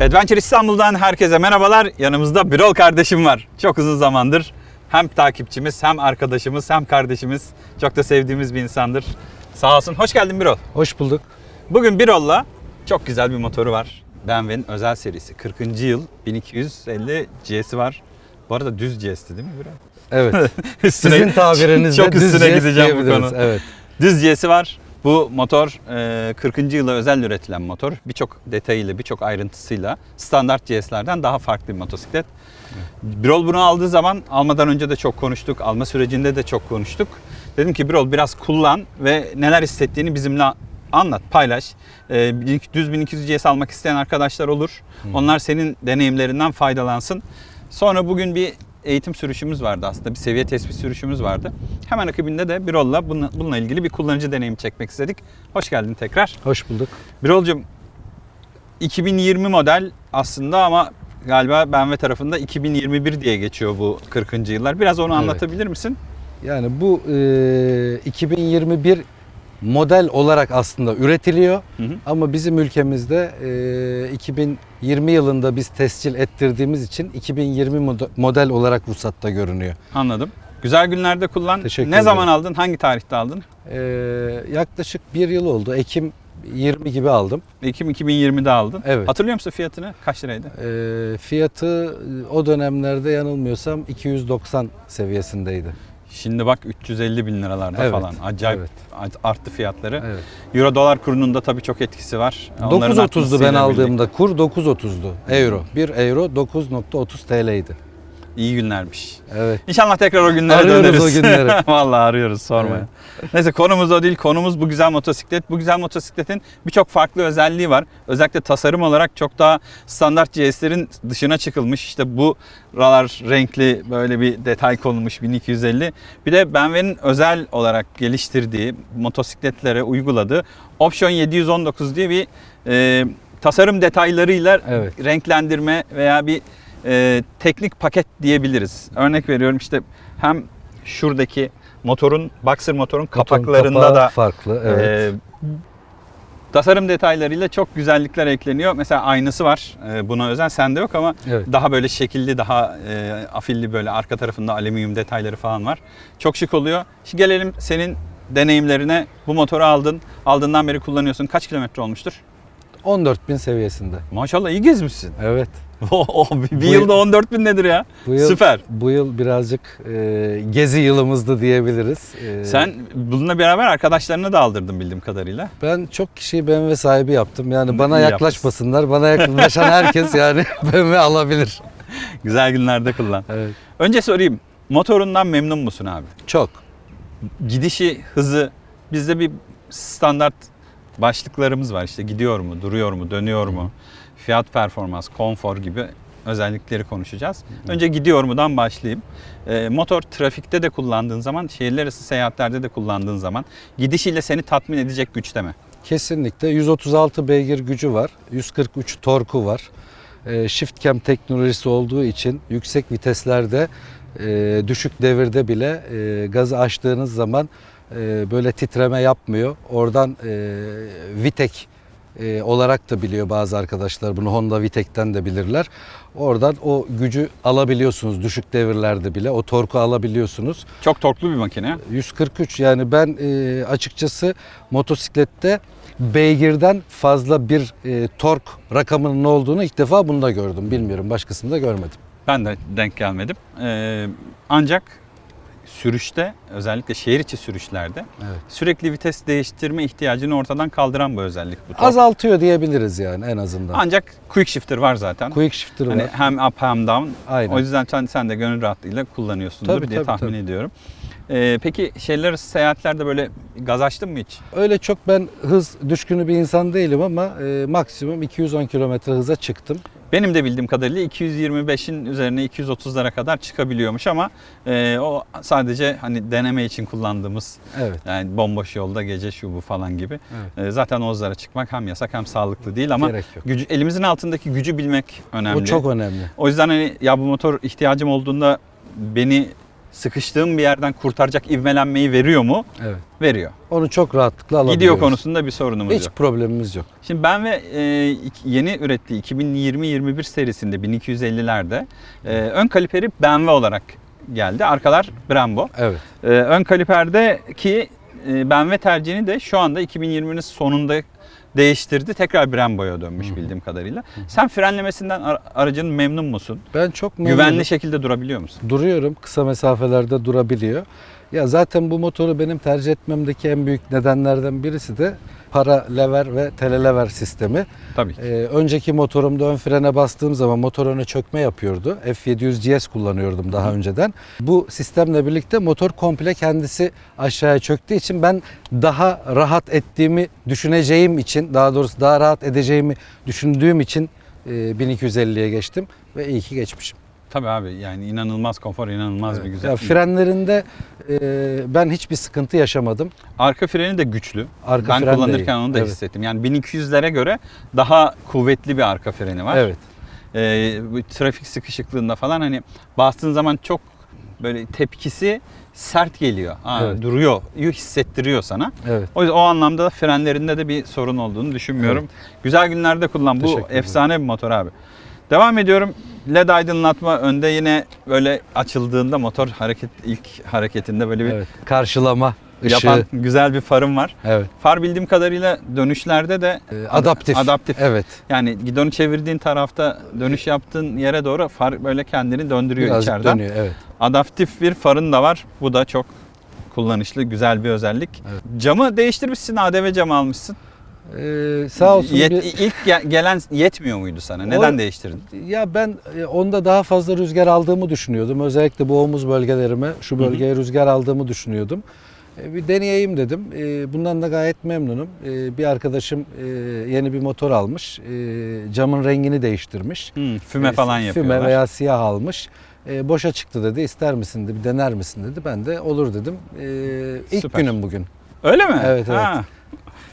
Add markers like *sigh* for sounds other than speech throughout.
Adventure İstanbul'dan herkese merhabalar. Yanımızda Birol kardeşim var. Çok uzun zamandır hem takipçimiz hem arkadaşımız hem kardeşimiz. Çok da sevdiğimiz bir insandır. Sağ olsun. Hoş geldin Birol. Hoş bulduk. Bugün Birol'la çok güzel bir motoru var. BMW'nin özel serisi. 40. yıl 1250 GS'i var. Bu arada düz GS'ti değil mi Birol? Evet. *laughs* Üstüne- Sizin tabirinizle çok düz üstüne gideceğim bu konu. Evet. Düz C'si var. Bu motor e, 40. yıla özel üretilen motor. Birçok detayıyla, birçok ayrıntısıyla standart GS'lerden daha farklı bir motosiklet. Birol bunu aldığı zaman almadan önce de çok konuştuk. Alma sürecinde de çok konuştuk. Dedim ki Birol biraz kullan ve neler hissettiğini bizimle anlat, paylaş. E, düz 1200 GS almak isteyen arkadaşlar olur. Onlar senin deneyimlerinden faydalansın. Sonra bugün bir eğitim sürüşümüz vardı aslında. Bir seviye tespit sürüşümüz vardı. Hemen akabinde de Birol'la bununla, bununla ilgili bir kullanıcı deneyimi çekmek istedik. Hoş geldin tekrar. Hoş bulduk. Birol'cum 2020 model aslında ama galiba BMW tarafında 2021 diye geçiyor bu 40. yıllar. Biraz onu Evet. anlatabilir misin? Yani bu e, 2021 model olarak aslında üretiliyor. Hı hı. Ama bizim ülkemizde e, 2020 yılında biz tescil ettirdiğimiz için 2020 mod- model olarak ruhsatta görünüyor. Anladım. Güzel günlerde kullan. Teşekkür ne zaman ederim. aldın? Hangi tarihte aldın? E, yaklaşık bir yıl oldu. Ekim 20 gibi aldım. Ekim 2020'de aldın. Evet. Hatırlıyor musun fiyatını? Kaç liraydı? E, fiyatı e, o dönemlerde yanılmıyorsam 290 seviyesindeydi. Şimdi bak 350 bin liralarda Evet, falan. Acayip evet. arttı fiyatları. Evet. Euro dolar kurunun da tabii çok etkisi var. Onların 9.30'du ben aldığımda kur 9.30'du euro. 1 euro 9.30 TL'ydi. İyi günlermiş. Evet. İnşallah tekrar o günlere Arıyoruz döneriz. o günleri. *laughs* Vallahi arıyoruz sorma. Evet. Neyse konumuz o değil. Konumuz bu güzel motosiklet. Bu güzel motosikletin birçok farklı özelliği var. Özellikle tasarım olarak çok daha standart GS'lerin dışına çıkılmış. İşte bu ralar renkli böyle bir detay konulmuş 1250. Bir de BMW'nin özel olarak geliştirdiği motosikletlere uyguladığı Option 719 diye bir e, tasarım detaylarıyla Evet. renklendirme veya bir e, teknik paket diyebiliriz. Örnek veriyorum işte hem şuradaki motorun, boxer motorun kapaklarında Kapağı da farklı. Evet. e, tasarım detaylarıyla çok güzellikler ekleniyor. Mesela aynısı var e, buna özel. Sende yok ama evet. daha böyle şekilli, daha e, afilli böyle arka tarafında alüminyum detayları falan var. Çok şık oluyor. Şimdi gelelim senin deneyimlerine. Bu motoru aldın. Aldığından beri kullanıyorsun. Kaç kilometre olmuştur? 14.000 seviyesinde. Maşallah iyi gezmişsin. Evet. *laughs* O, bir Bu yılda yıl- 14 bin nedir ya? Bu yıl, Süper. Bu yıl birazcık e, gezi yılımızdı diyebiliriz. E, Sen bununla beraber arkadaşlarına da aldırdın bildiğim kadarıyla. ben çok kişiyi BMW sahibi yaptım. Yani İyi bana yapmışsın. yaklaşmasınlar. Bana yaklaşan herkes yani *laughs* BMW alabilir. *laughs* Güzel günlerde kullan. Evet. Önce sorayım. Motorundan memnun musun abi? Çok. Gidişi, hızı bizde bir standart başlıklarımız var. İşte gidiyor mu, duruyor mu, dönüyor mu? Fiyat performans, konfor gibi özellikleri konuşacağız. Önce gidiyor mudan başlayayım. Ee, motor trafikte de kullandığın zaman, şehirler arası seyahatlerde de kullandığın zaman gidişiyle seni tatmin edecek güçte mi? Kesinlikle 136 beygir gücü var. 143 torku var. E, shift cam teknolojisi olduğu için yüksek viteslerde e, düşük devirde bile e, gazı açtığınız zaman e, böyle titreme yapmıyor. Oradan e, Vitek e, olarak da biliyor bazı arkadaşlar bunu Honda Vitek'ten de bilirler. Oradan o gücü alabiliyorsunuz düşük devirlerde bile o torku alabiliyorsunuz. Çok torklu bir makine. 143 yani ben e, açıkçası motosiklette beygirden fazla bir e, tork rakamının olduğunu ilk defa bunda gördüm. Bilmiyorum başkasında görmedim. Ben de denk gelmedim. Ee, ancak sürüşte özellikle şehir içi sürüşlerde Evet. sürekli vites değiştirme ihtiyacını ortadan kaldıran bu özellik. Bu tork. Azaltıyor diyebiliriz yani en azından. Ancak quick shifter var zaten. Quick shifter hani var. hem up hem down. Aynen. O yüzden sen, sen de gönül rahatlığıyla kullanıyorsundur Tabii, diye tabii, tahmin tabii. ediyorum. Ee, peki şehirler arası seyahatlerde böyle gaz açtın mı hiç? Öyle çok ben hız düşkünü bir insan değilim ama e, maksimum 210 kilometre hıza çıktım. Benim de bildiğim kadarıyla 225'in üzerine 230'lara kadar çıkabiliyormuş ama e, o sadece hani deneme için kullandığımız Evet. yani bomboş yolda gece şu bu falan gibi. evet. E, zaten o hızlara çıkmak hem yasak hem sağlıklı değil ama gücü, elimizin altındaki gücü bilmek önemli. O çok önemli. O yüzden hani ya bu motor ihtiyacım olduğunda beni sıkıştığım bir yerden kurtaracak ivmelenmeyi veriyor mu? Evet. Veriyor. Onu çok rahatlıkla alabiliyoruz. Gidiyor konusunda bir sorunumuz Hiç yok. problemimiz yok. Şimdi ben ve e, yeni ürettiği 2020-21 serisinde 1250'lerde e, ön kaliperi BMW olarak geldi. Arkalar Brembo. Evet. E, ön kaliperdeki e, BMW tercihini de şu anda 2020'nin sonunda değiştirdi. Tekrar Brembo'ya dönmüş bildiğim kadarıyla. Sen frenlemesinden ar- aracının memnun musun? Ben çok memnunum. Güvenli şekilde durabiliyor musun? Duruyorum. Kısa mesafelerde durabiliyor. Ya zaten bu motoru benim tercih etmemdeki en büyük nedenlerden birisi de para lever ve telelever sistemi. Tabii ki. Ee, önceki motorumda ön frene bastığım zaman motor öne çökme yapıyordu. F700 GS kullanıyordum daha önceden. Bu sistemle birlikte motor komple kendisi aşağıya çöktüğü için ben daha rahat ettiğimi düşüneceğim için, daha doğrusu daha rahat edeceğimi düşündüğüm için e, 1250'ye geçtim ve iyi ki geçmişim. Tabii abi yani inanılmaz konfor, inanılmaz bir güzel. Ya frenlerinde e, ben hiçbir sıkıntı yaşamadım. Arka freni de güçlü. Arka ben fren de kullanırken iyi. onu da Evet. hissettim. Yani 1200'lere göre daha kuvvetli bir arka freni var. Evet. Bu trafik sıkışıklığında falan hani bastığın zaman çok böyle tepkisi sert geliyor. Aa, Evet. Duruyor, hissettiriyor sana. Evet. O yüzden o anlamda da frenlerinde de bir sorun olduğunu düşünmüyorum. Güzel günlerde kullan. Bu efsane bir motor abi. Devam ediyorum. LED aydınlatma önde yine böyle açıldığında motor hareket ilk hareketinde böyle bir Evet. Karşılama ışığı. yapan güzel bir farım var. Evet. Far bildiğim kadarıyla dönüşlerde de Ee, adaptif. adaptif. Evet. Yani gidonu çevirdiğin tarafta dönüş yaptığın yere doğru far böyle kendini döndürüyor Birazcık içeriden. dönüyor. Evet. Adaptif bir farın da var. Bu da çok kullanışlı, güzel bir özellik. Evet. Camı değiştirmişsin, ADV camı almışsın. Ee, sağ olsun Yet- bir- ilk ge- gelen yetmiyor muydu sana? Neden O- değiştirdin? Ya ben e, onda daha fazla rüzgar aldığımı düşünüyordum. Özellikle bu omuz bölgelerime, şu bölgeye rüzgar aldığımı düşünüyordum. E, Bir deneyeyim dedim. E, Bundan da gayet memnunum. E, Bir arkadaşım e, yeni bir motor almış. E, Camın rengini değiştirmiş. Hmm, füme E, falan yapıyorlar. Füme veya siyah almış. E, boşa çıktı dedi. İster misin dedi, bir dener misin dedi. Ben de olur dedim. E, ilk Süper. günüm bugün. Öyle mi? Evet, evet. Ha.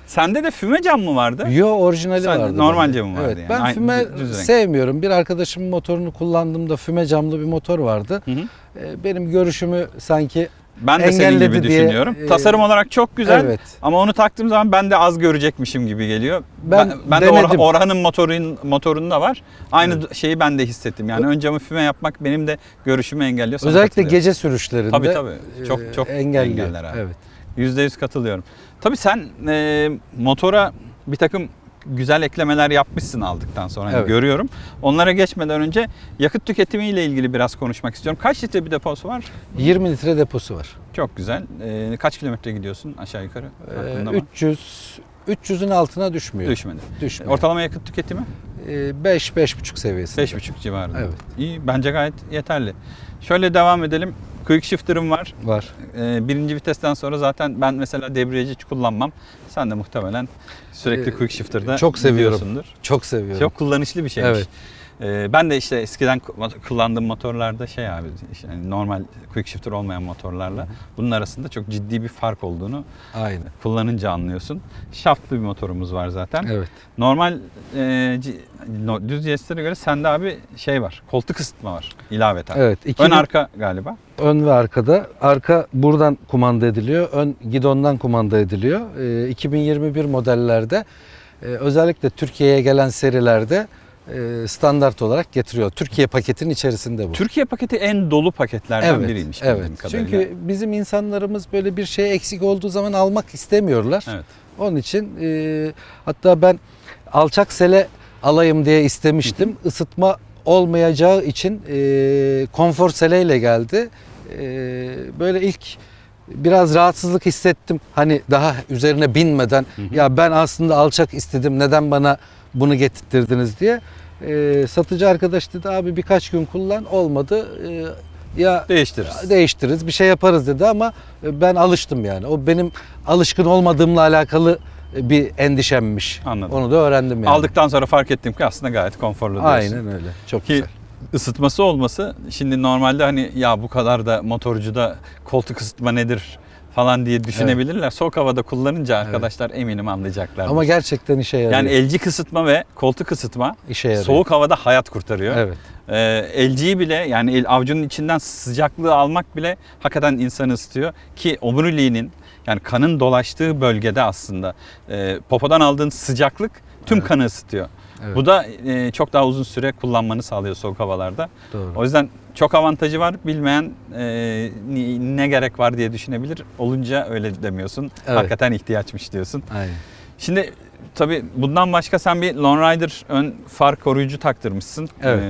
Sende de füme cam mı vardı? Yo orijinali Sen vardı. normal camı vardı evet, yani. Ben Aynı füme düz renk. sevmiyorum. Bir arkadaşımın motorunu kullandığımda füme camlı bir motor vardı. Hı hı. E, Benim görüşümü sanki Ben de senin gibi diye, düşünüyorum. e, Tasarım olarak çok güzel. evet. Ama onu taktığım zaman ben de az görecekmişim gibi geliyor. Ben Ben, ben de Orha- denedim. Orhan'ın motorun motorunda var. Aynı şeyi ben de hissettim. Yani ön camı füme yapmak benim de görüşümü engelliyor. Sana Özellikle gece sürüşlerinde Tabii tabii. Çok e, çok engelliyor. engeller abi. Evet. %100 katılıyorum. Tabii sen e, motora bir takım güzel eklemeler yapmışsın aldıktan sonra hani Evet. görüyorum. Onlara geçmeden önce yakıt tüketimiyle ilgili biraz konuşmak istiyorum. Kaç litre bir deposu var? 20 litre deposu var. Çok güzel. E, kaç kilometre gidiyorsun aşağı yukarı? Ee, Aklında mı? 300 300'ün altına düşmüyor. Düşmedi. Düşmüyor. Ortalama yakıt tüketimi? 5 5,5 seviyesinde. 5,5 civarında. Evet. İyi bence gayet yeterli. Şöyle devam edelim. Quick shifter'ım var. var. Ee, birinci vitesten sonra zaten ben mesela debriyajı hiç kullanmam. Sen de muhtemelen sürekli Ee, quick shifter'da çok seviyorum. gidiyorsundur. Çok seviyorum. Çok kullanışlı bir şeymiş. Evet. Ee, ben de işte eskiden ku- kullandığım motorlarda şey abi işte hani normal quick shifter olmayan motorlarla bunun arasında çok ciddi bir fark olduğunu Aynen. kullanınca anlıyorsun. Şaftlı bir motorumuz var zaten. Evet. Normal e, no- düz GS'lere göre sende abi şey var. Koltuk ısıtma var ilaveten. Evet. Ön 2000 arka galiba. ön ve arkada. Arka buradan kumanda ediliyor. Ön gidondan kumanda ediliyor. Ee, 2021 modellerde e, özellikle Türkiye'ye gelen serilerde e, standart olarak getiriyor. Türkiye paketin içerisinde bu. Türkiye paketi en dolu paketlerden evet, biriymiş evet. kadarıyla. Çünkü bizim insanlarımız böyle bir şey eksik olduğu zaman almak istemiyorlar. Evet. Onun için e, hatta ben alçak sele alayım diye istemiştim. Isıtma olmayacağı için e, konfor seleyle geldi. E, böyle ilk biraz rahatsızlık hissettim. Hani daha üzerine binmeden ya ben aslında alçak istedim neden bana bunu getirttirdiniz diye. E, satıcı arkadaş dedi abi birkaç gün kullan olmadı. E, ya Değiştiririz. değiştiririz bir şey yaparız dedi ama e, ben alıştım yani. O benim alışkın olmadığımla alakalı e, bir endişemmiş. Anladım. Onu da öğrendim yani. Aldıktan sonra fark ettim ki aslında gayet konforlu diyorsun. Aynen öyle. Çok Ki güzel. Isıtması olması şimdi normalde hani ya bu kadar da motorcuda koltuk ısıtma nedir falan diye düşünebilirler. Soğuk havada kullanınca arkadaşlar eminim anlayacaklar. Ama gerçekten işe yarıyor. yani elci kısıtma ve koltuk ısıtma işe yarıyor. soğuk havada hayat kurtarıyor. Evet. Ee, LG'yi bile yani el, avucunun içinden sıcaklığı almak bile hakikaten insanı ısıtıyor. Ki omuriliğinin yani kanın dolaştığı bölgede aslında e, popodan aldığın sıcaklık tüm Evet. kanı ısıtıyor. Evet. Bu da e, çok daha uzun süre kullanmanı sağlıyor soğuk havalarda. Doğru. O yüzden çok avantajı var. Bilmeyen e, ne gerek var diye düşünebilir. Olunca öyle demiyorsun. Evet. Hakikaten ihtiyaçmış diyorsun. Aynen. Şimdi tabii bundan başka sen bir Lone Rider ön far koruyucu taktırmışsın. Evet.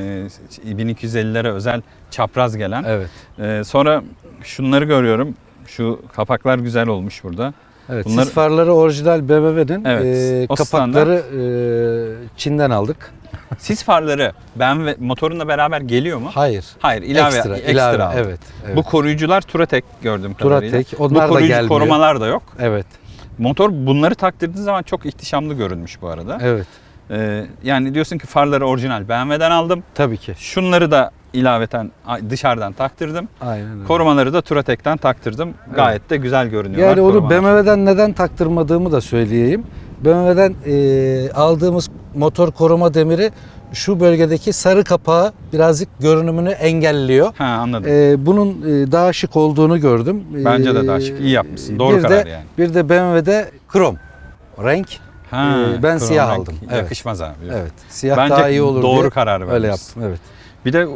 Ee, 1250'lere özel çapraz gelen. Evet. Ee, sonra şunları görüyorum. Şu kapaklar güzel olmuş burada. Evet. Bunlar- Sis farları orijinal BMW'nin Evet, e, o kapakları e, Çin'den aldık. Sis farları BMW motorunla beraber geliyor mu? Hayır. Hayır, ilave ekstra, ekstra, ilave. aldım. Evet. evet. Bu koruyucular Turatek gördüğüm kadarıyla. Turatek, onlar da Bu koruyucu gelmiyor. korumalar da yok. evet. Motor bunları taktırdığın zaman çok ihtişamlı görünmüş bu arada. Evet. Ee, yani diyorsun ki farları orijinal BMW'den aldım. Tabii ki. Şunları da ilaveten dışarıdan taktırdım. Aynen öyle. Korumaları da Turatek'ten taktırdım. Gayet de güzel görünüyorlar. Yani onu korumalar. BMW'den neden taktırmadığımı da söyleyeyim. BMW'den e, aldığımız motor koruma demiri şu bölgedeki sarı kapağı birazcık görünümünü engelliyor. Ha anladım. E, bunun e, daha şık olduğunu gördüm. Bence de E, daha şık. İyi yapmışsın. Doğru bir karar de, yani. Bir de BMW'de krom renk. Ha, e, ben siyah renk aldım. Evet. Yakışmaz abi. Evet. Siyah Bence daha iyi olur doğru diye karar vermişsin. öyle yaptım. Evet. Bir de,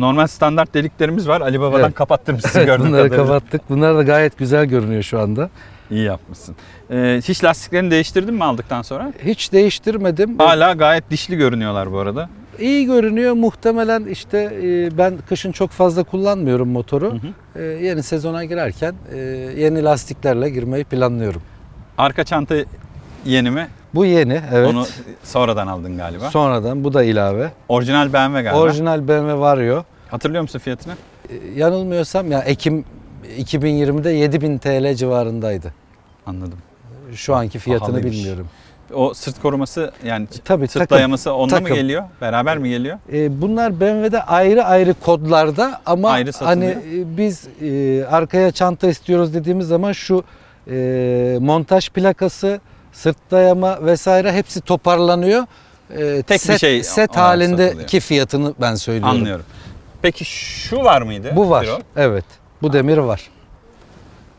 normal standart deliklerimiz var. Ali Baba'dan Evet. kapattırmışsın *laughs* Evet, gördüğüm bunları kadarıyla. kapattık. Bunlar da gayet güzel görünüyor şu anda. İyi yapmışsın. Ee, hiç lastiklerini değiştirdin mi aldıktan sonra? Hiç değiştirmedim. Hala gayet dişli görünüyorlar bu arada. İyi görünüyor. Muhtemelen işte e, ben kışın çok fazla kullanmıyorum motoru. Hı hı. E, Yeni sezona girerken e, yeni lastiklerle girmeyi planlıyorum. Arka çanta yeni mi? Bu yeni evet. Onu sonradan aldın galiba. Sonradan bu da ilave. Orijinal BMW galiba. Orijinal BMW Vario. Hatırlıyor musun fiyatını? E, Yanılmıyorsam ya Ekim 2020'de 7000 TL civarındaydı. Anladım. Şu anki fiyatını Pahalıymış. bilmiyorum. O sırt koruması yani Tabii sırt takım. dayaması mı takım. geliyor? Beraber mi geliyor? E, bunlar BMW'de ayrı ayrı kodlarda ama Ayrı satılıyor. hani e, biz e, arkaya çanta istiyoruz dediğimiz zaman şu e, montaj plakası, sırt dayama vesaire hepsi toparlanıyor. E, Tek bir set, şey set olarak halindeki satılıyor. fiyatını ben söylüyorum. Anlıyorum. Peki şu var mıydı? Bu var. Biro? Evet. Bu demir var.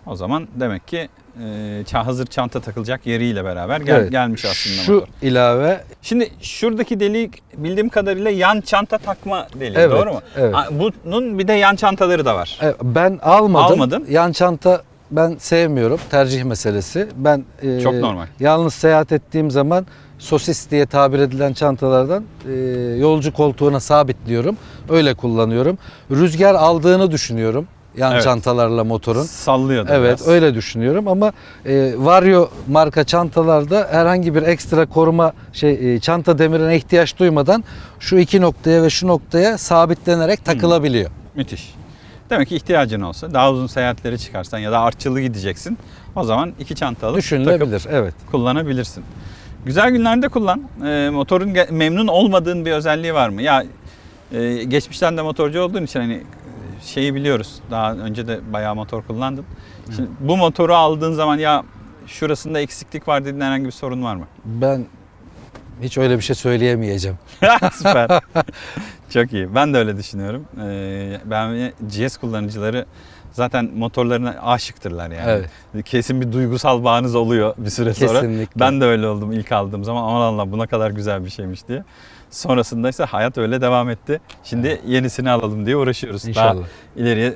O zaman demek ki e, ça- hazır çanta takılacak yeriyle beraber gel- Evet. gelmiş aslında Şu motor. ilave Şimdi şuradaki delik bildiğim kadarıyla yan çanta takma deliği Evet, doğru mu? evet. A- Bunun bir de yan çantaları da var. e, ben almadım. Almadın. Yan çanta ben sevmiyorum. Tercih meselesi. Ben e, Çok normal. Yalnız seyahat ettiğim zaman sosis diye tabir edilen çantalardan e, yolcu koltuğuna sabitliyorum. Öyle kullanıyorum. Rüzgar aldığını düşünüyorum yan Evet. çantalarla motorun. Sallıyor da Evet biraz. öyle düşünüyorum ama e, Vario marka çantalarda herhangi bir ekstra koruma şey e, çanta demirine ihtiyaç duymadan şu iki noktaya ve şu noktaya sabitlenerek takılabiliyor. Müthiş. Demek ki ihtiyacın olsa daha uzun seyahatlere çıkarsan ya da artçılı gideceksin. O zaman iki çanta alıp takıp Düşünülebilir. Evet. kullanabilirsin. Güzel günlerde kullan. Ee, motorun memnun olmadığın bir özelliği var mı? Ya e, geçmişten de motorcu olduğun için hani e, şeyi biliyoruz. Daha önce de bayağı motor kullandın. Şimdi bu motoru aldığın zaman ya şurasında eksiklik var dediğin herhangi bir sorun var mı? Ben hiç öyle bir şey söyleyemeyeceğim. *laughs* Süper. *laughs* Çok iyi. Ben de öyle düşünüyorum. Ee, ben GS kullanıcıları zaten motorlarına aşıktırlar yani. Evet. Kesin bir duygusal bağınız oluyor bir süre sonra. Kesinlikle. Ben de öyle oldum ilk aldığım zaman. Aman Allah bu ne kadar güzel bir şeymiş diye. Sonrasında ise hayat öyle devam etti. Şimdi yenisini alalım diye uğraşıyoruz. İnşallah. Daha ileriye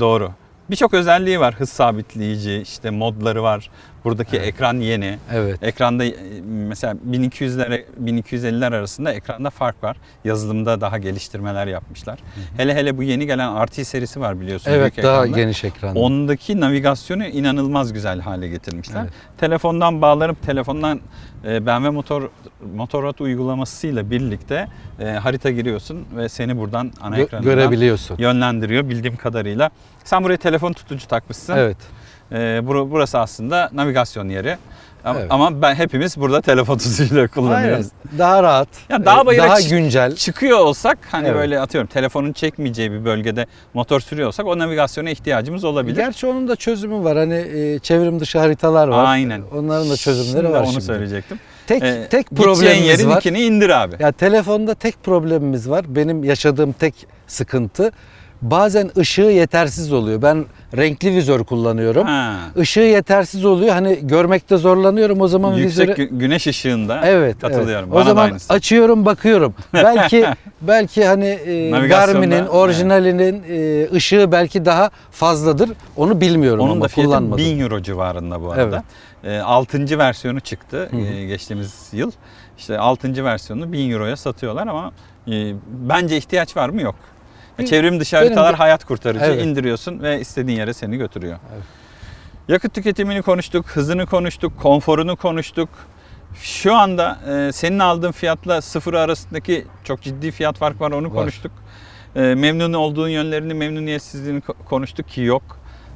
doğru. Birçok özelliği var. Hız sabitleyici, işte modları var. Buradaki Evet. ekran yeni. Evet. Ekranda e, mesela 1200'lere 1250'ler arasında ekranda fark var. Yazılımda daha geliştirmeler yapmışlar. Hele hele bu yeni gelen RT serisi var biliyorsun. Evet daha ekranda. geniş ekran. Ondaki navigasyonu inanılmaz güzel hale getirmişler. Evet. Telefondan bağlanıp telefondan e, BMW motor motorot uygulamasıyla birlikte e, harita giriyorsun ve seni buradan ana Gö- ekranından görebiliyorsun. yönlendiriyor bildiğim kadarıyla. Sen buraya telefon tutucu takmışsın. Evet. E, bur- burası aslında navigasyon yeri. Ama, Evet. ama ben hepimiz burada telefon *laughs* tuzuyla kullanıyoruz. Aynen. Daha rahat. Ya daha e, bayıra daha güncel. Çıkıyor olsak hani Evet. böyle atıyorum telefonun çekmeyeceği bir bölgede motor sürüyor olsak o navigasyona ihtiyacımız olabilir. Gerçi onun da çözümü var. Hani e, çevrim dışı haritalar var. Aynen. Onların da çözümleri Şimdi var onu şimdi. söyleyecektim. Tek Ee, tek problemimiz yerin var. ikini indir abi. Ya telefonda tek problemimiz var. Benim yaşadığım tek sıkıntı bazen ışığı yetersiz oluyor. Ben renkli vizör kullanıyorum. Ha. Işığı yetersiz oluyor. Hani görmekte zorlanıyorum. O zaman Yüksek vizörü gü- güneş ışığında Evet, katılıyorum. evet. Bana o zaman açıyorum, bakıyorum. Belki *laughs* belki hani e, Garmin'in orijinalinin e, ışığı belki daha fazladır. Onu bilmiyorum Onun ama da fiyatı kullanmadım. 1000 euro civarında bu arada. 6. versiyonu çıktı Hı hı. e, geçtiğimiz yıl. İşte 6. versiyonunu 1000 euroya satıyorlar ama e, bence ihtiyaç var mı? Yok. Çevrim dışı haritalar hayat kurtarıcı. Evet. indiriyorsun ve istediğin yere seni götürüyor. Evet. Yakıt tüketimini konuştuk, hızını konuştuk, konforunu konuştuk. Şu anda e, senin aldığın fiyatla sıfır arasındaki çok ciddi fiyat farkı var onu Var. konuştuk. E, memnun olduğun yönlerini, memnuniyetsizliğini ko- konuştuk ki yok.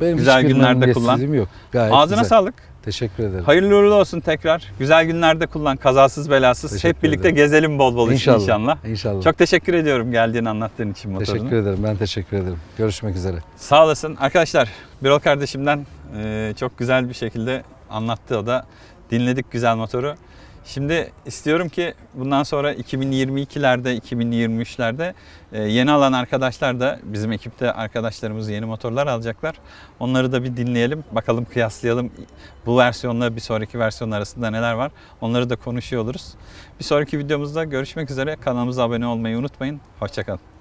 Benim güzel günlerde memnuniyetsizliğim yok. Gayet Ağzına güzel. sağlık. Teşekkür ederim. Hayırlı uğurlu olsun tekrar. Güzel günlerde kullan, kazasız belasız. Teşekkür Hep birlikte ederim. gezelim bol bol inşallah. İnşallah. inşallah. Çok teşekkür ediyorum geldiğini anlattığın için motorunu. teşekkür ederim. Ben teşekkür ederim. Görüşmek üzere. Sağ olasın. Arkadaşlar Birol kardeşimden çok güzel bir şekilde anlattı o da. Dinledik güzel motoru. Şimdi istiyorum ki bundan sonra 2022'lerde, 2023'lerde e, yeni alan arkadaşlar da bizim ekipte arkadaşlarımız yeni motorlar alacaklar. Onları da bir dinleyelim. Bakalım kıyaslayalım. Bu versiyonla bir sonraki versiyon arasında neler var. Onları da konuşuyor oluruz. Bir sonraki videomuzda görüşmek üzere. Kanalımıza abone olmayı unutmayın. Hoşçakalın.